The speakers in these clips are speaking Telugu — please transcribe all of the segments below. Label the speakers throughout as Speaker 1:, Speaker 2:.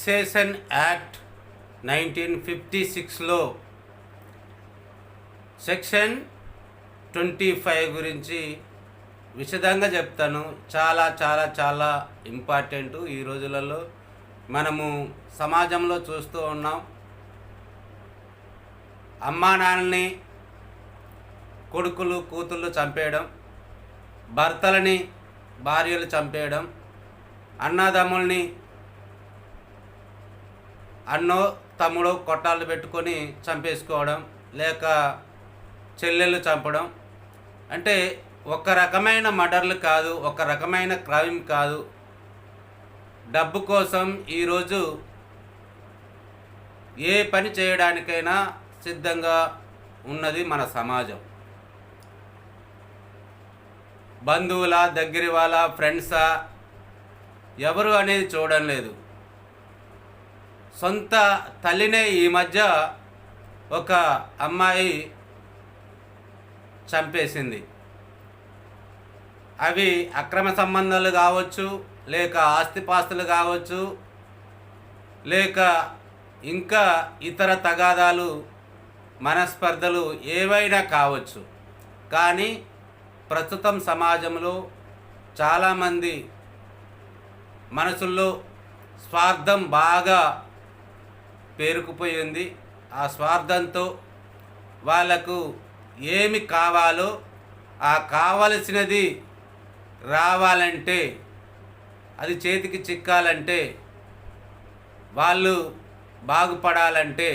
Speaker 1: సక్సెషన్ యాక్ట్ నైన్టీన్ ఫిఫ్టీ సిక్స్లో సెక్షన్ ట్వంటీ ఫైవ్ గురించి విశదంగా చెప్తాను. చాలా చాలా చాలా ఇంపార్టెంట్ ఈ రోజులలో. మనము సమాజంలో చూస్తూ ఉన్నాం. అమ్మా నాన్నని కొడుకులు కూతుళ్ళు చంపేయడం భర్తలని భార్యలు చంపేయడం అన్నదమ్ముల్ని అన్నో తమ్ముడో కొట్టాలు పెట్టుకొని చంపేసుకోవడం లేక చెల్లెళ్ళు చంపడం. అంటే ఒక రకమైన మర్డర్లు కాదు ఒక రకమైన క్రైమ్ కాదు. డబ్బు కోసం ఈరోజు ఏ పని చేయడానికైనా సిద్ధంగా ఉన్నది మన సమాజం. బంధువుల దగ్గర వాళ్ళ ఫ్రెండ్సా ఎవరు అనేది చూడడం లేదు సొంత తల్లినే ఈ మధ్య ఒక అమ్మాయి చంపేసింది. అవి అక్రమ సంబంధాలు కావచ్చు లేక ఆస్తిపాస్తులు కావచ్చు లేక ఇంకా ఇతర తగాదాలు మనస్పర్ధలు ఏవైనా కావచ్చు. కానీ ప్రస్తుతం సమాజంలో చాలామంది మనసుల్లో స్వార్థం బాగా పేరుకుపోయింది. ఆ స్వార్థంతో వాళ్ళకు ఏమి కావాలో ఆ కావలసినది రావాలంటే అది చేతికి చిక్కాలంటే వాళ్ళు బాగుపడాలంటే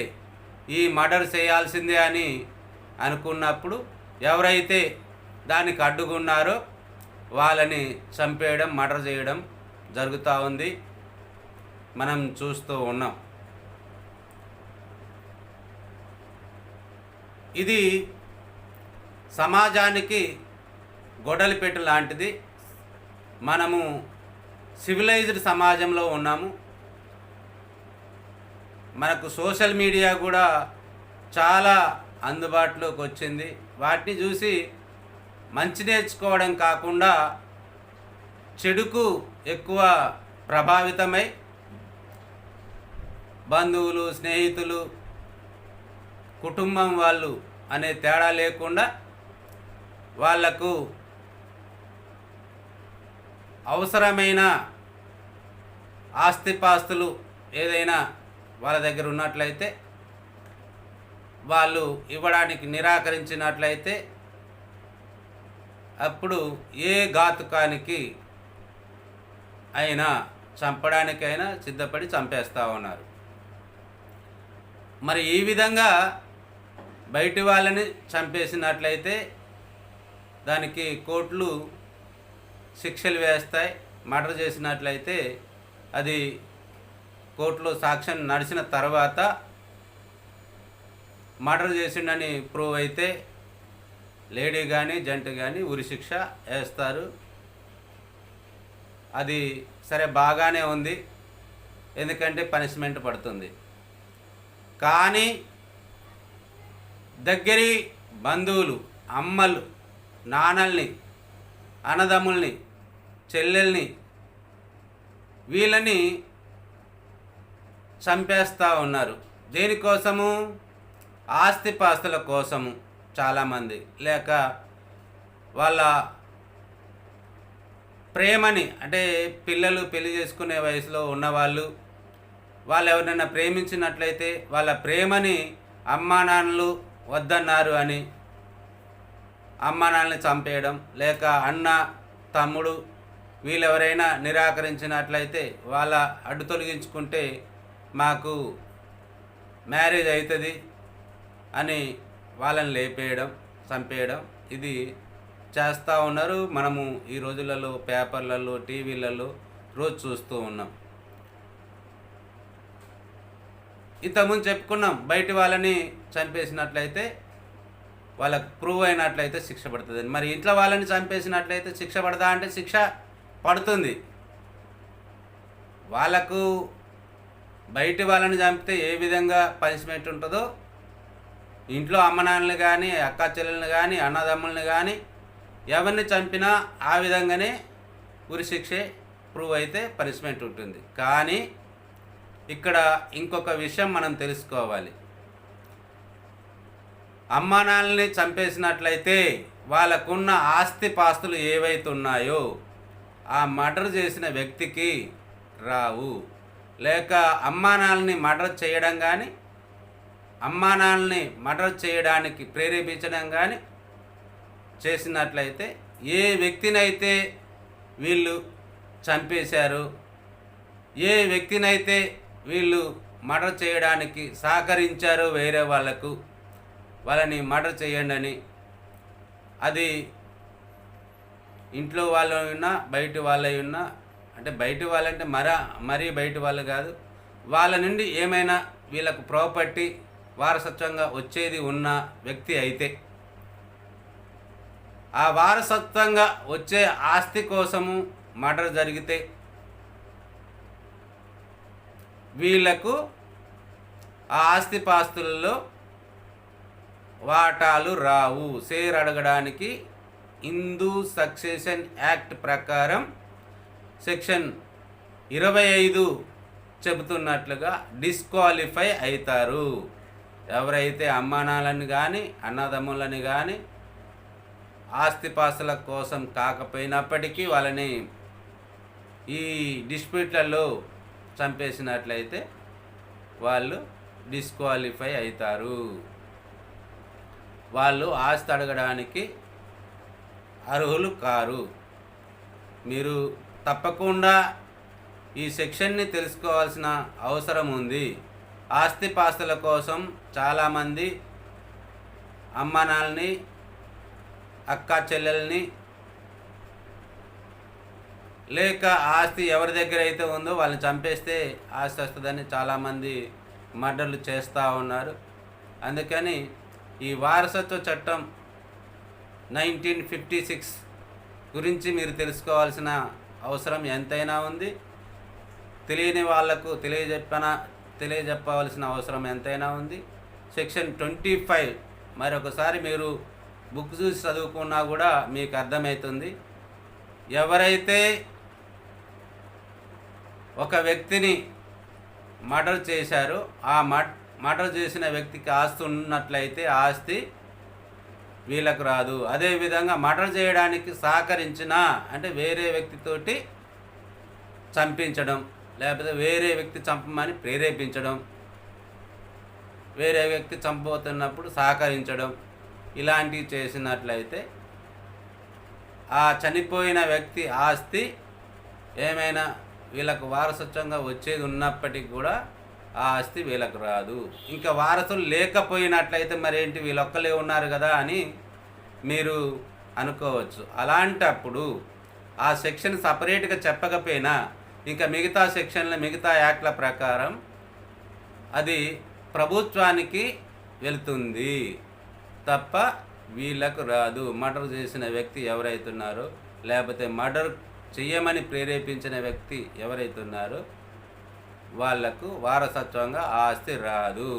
Speaker 1: ఈ మర్డర్ చేయాల్సిందే అని అనుకున్నప్పుడు ఎవరైతే దానికి అడ్డుకున్నారో వాళ్ళని చంపేయడం మర్డర్ చేయడం జరుగుతూ ఉంది. మనం చూస్తూ ఉన్నాం. ఇది సమాజానికి గొడలిపెట్టు లాంటిది. మనము సివిలైజ్డ్ సమాజంలో ఉన్నాము. మనకు సోషల్ మీడియా కూడా చాలా అందుబాటులోకి వచ్చింది. వాటిని చూసి మంచి నేర్చుకోవడం కాకుండా చెడుకు ఎక్కువ ప్రభావితమై బంధువులు స్నేహితులు కుటుంబం వాళ్ళు అనే తేడా లేకుండా వాళ్ళకు అవసరమైన ఆస్తిపాస్తులు ఏదైనా వాళ్ళ దగ్గర ఉన్నట్లయితే వాళ్ళు ఇవ్వడానికి నిరాకరించినట్లయితే అప్పుడు ఏ ఘాతుకానికి అయినా చంపడానికైనా సిద్ధపడి చంపేస్తూ ఉన్నారు. మరి ఈ విధంగా బయటి వాళ్ళని చంపేసినట్లయితే దానికి కోర్టులు శిక్షలు వేస్తాయి మర్డర్ చేసినట్లయితే అది కోర్టులో సాక్ష్యం నడిచిన తర్వాత మర్డర్ చేసిండని ప్రూవ్ అయితే లేడీ కానీ జంట కానీ ఉరిశిక్ష వేస్తారు. అది సరే బాగానే ఉంది. ఎందుకంటే పనిష్మెంట్ పడుతుంది. కానీ దగ్గరి బంధువులు అమ్మలు నాన్నల్ని అన్నదమ్ముల్ని చెల్లెల్ని వీళ్ళని చంపేస్తూ ఉన్నారు. దేనికోసము? ఆస్తిపాస్తుల కోసము చాలామంది. లేక వాళ్ళ ప్రేమని అంటే పిల్లలు పెళ్ళి చేసుకునే వయసులో ఉన్నవాళ్ళు వాళ్ళు ఎవరినైనా ప్రేమించినట్లయితే వాళ్ళ ప్రేమని అమ్మా నాన్నలు వద్దన్నారు అని అమ్మ నాన్నని చంపేయడం లేక అన్న తమ్ముడు వీళ్ళెవరైనా నిరాకరించినట్లయితే వాళ్ళ అడ్డు తొలగించుకుంటే మాకు మ్యారేజ్ అవుతుంది అని వాళ్ళని లేపేయడం చంపేయడం ఇది చేస్తూ ఉన్నారు. మనము ఈ రోజులలో పేపర్లలో టీవీలలో రోజు చూస్తూ ఉన్నాం. ఇంతకుముందు చెప్పుకున్నాం బయటి వాళ్ళని చంపేసినట్లయితే వాళ్ళకు ప్రూవ్ అయినట్లయితే శిక్ష పడుతుంది. మరి ఇంట్లో వాళ్ళని చంపేసినట్లయితే శిక్ష పడదా అంటే శిక్ష పడుతుంది. వాళ్ళకు బయటి వాళ్ళని చంపితే ఏ విధంగా పనిష్మెంట్ ఉంటుందో ఇంట్లో అమ్మ నాన్నలు కానీ అక్క చెల్లెల్ని కానీ అన్నదమ్ములను కానీ ఎవరిని చంపినా ఆ విధంగానే ఉరి శిక్షే ప్రూవ్ అయితే పనిష్మెంట్ ఉంటుంది. కానీ ఇక్కడ ఇంకొక విషయం మనం తెలుసుకోవాలి. అమ్మానాల్ని చంపేసినట్లయితే వాళ్ళకున్న ఆస్తి పాస్తులు ఏవైతే ఉన్నాయో ఆ మర్డర్ చేసిన వ్యక్తికి రావు. లేక అమ్మానాల్ని మర్డర్ చేయడం కానీ అమ్మానాల్ని మర్డర్ చేయడానికి ప్రేరేపించడం కానీ చేసినట్లయితే ఏ వ్యక్తినైతే వీళ్ళు చంపేశారు ఏ వ్యక్తినైతే వీళ్ళు మర్డర్ చేయడానికి సహకరించారు వేరే వాళ్ళకు. వాళ్ళని మర్డర్ చేయండి అని అది ఇంట్లో వాళ్ళు ఉన్నా బయట వాళ్ళై ఉన్నా అంటే బయట వాళ్ళంటే మరా మరీ బయట వాళ్ళు కాదు. వాళ్ళ నుండి ఏమైనా వీళ్ళకు ప్రాపర్టీ వారసత్వంగా వచ్చేది ఉన్న వ్యక్తి అయితే ఆ వారసత్వంగా వచ్చే ఆస్తి కోసము మర్డర్ జరిగితే వీళ్ళకు ఆ ఆస్తి వాటాలు రావు. షేర్ అడగడానికి హిందూ సక్సెషన్ యాక్ట్ ప్రకారం సెక్షన్ ఇరవై ఐదు చెబుతున్నట్లుగా డిస్క్వాలిఫై అవుతారు ఎవరైతే అమ్మానాలని కానీ అన్నదమ్ములని కానీ ఆస్తిపాస్తుల కోసం కాకపోయినప్పటికీ వాళ్ళని ఈ డిస్ప్యూట్లలో చంపేసినట్లయితే వాళ్ళు డిస్క్వాలిఫై అవుతారు వాళ్ళు ఆస్తి అడగడానికి అర్హులు కారు. మీరు తప్పకుండా ఈ సెక్షన్ని తెలుసుకోవాల్సిన అవసరం ఉంది. ఆస్తిపాస్తుల కోసం చాలామంది అమ్మానాల్ని అక్క చెల్లెల్ని లేక ఆస్తి ఎవరి దగ్గర అయితే ఉందో వాళ్ళని చంపేస్తే ఆస్తి వస్తుందని చాలామంది మర్డర్లు చేస్తూ ఉన్నారు. అందుకని ఈ వారసత్వ చట్టం నైన్టీన్ ఫిఫ్టీ సిక్స్ గురించి మీరు తెలుసుకోవాల్సిన అవసరం ఎంతైనా ఉంది. తెలియని వాళ్ళకు తెలియజెప్పన తెలియజెప్పవలసిన అవసరం ఎంతైనా ఉంది. సెక్షన్ ట్వంటీ ఫైవ్ మరొకసారి మీరు బుక్ చూసి చదువుకున్నా కూడా మీకు అర్థమవుతుంది. ఎవరైతే ఒక వ్యక్తిని మర్డర్ చేశారు. ఆ మర్డర్ చేసిన వ్యక్తికి ఆస్తి ఉన్నట్లయితే ఆస్తి వీళ్ళకు రాదు. అదేవిధంగా మర్డర్ చేయడానికి సహకరించిన అంటే వేరే వ్యక్తితోటి చంపించడం లేకపోతే వేరే వ్యక్తి చంపమని ప్రేరేపించడం వేరే వ్యక్తి చంపబోతున్నప్పుడు సహకరించడం ఇలాంటివి చేసినట్లయితే ఆ చనిపోయిన వ్యక్తి ఆస్తి ఏమైనా వీళ్ళకు వారసత్వంగా వచ్చేది ఉన్నప్పటికీ కూడా ఆ ఆస్తి వీళ్ళకు రాదు. ఇంకా వారసులు లేకపోయినట్లయితే మరేంటి? వీళ్ళొక్కలే ఉన్నారు కదా అని మీరు అనుకోవచ్చు. అలాంటప్పుడు ఆ సెక్షన్ సపరేట్గా చెప్పకపోయినా ఇంకా మిగతా సెక్షన్ల మిగతా యాక్ట్ల ప్రకారం అది ప్రభుత్వానికి వెళ్తుంది. తప్ప వీళ్ళకు రాదు. మర్డర్ చేసిన వ్యక్తి ఎవరైతున్నారో లేకపోతే మర్డర్ చెయ్యమని ప్రేరేపించిన వ్యక్తి ఎవరైతున్నారో వాళ్ళకు వారసత్వంగా ఆస్తి రాదు.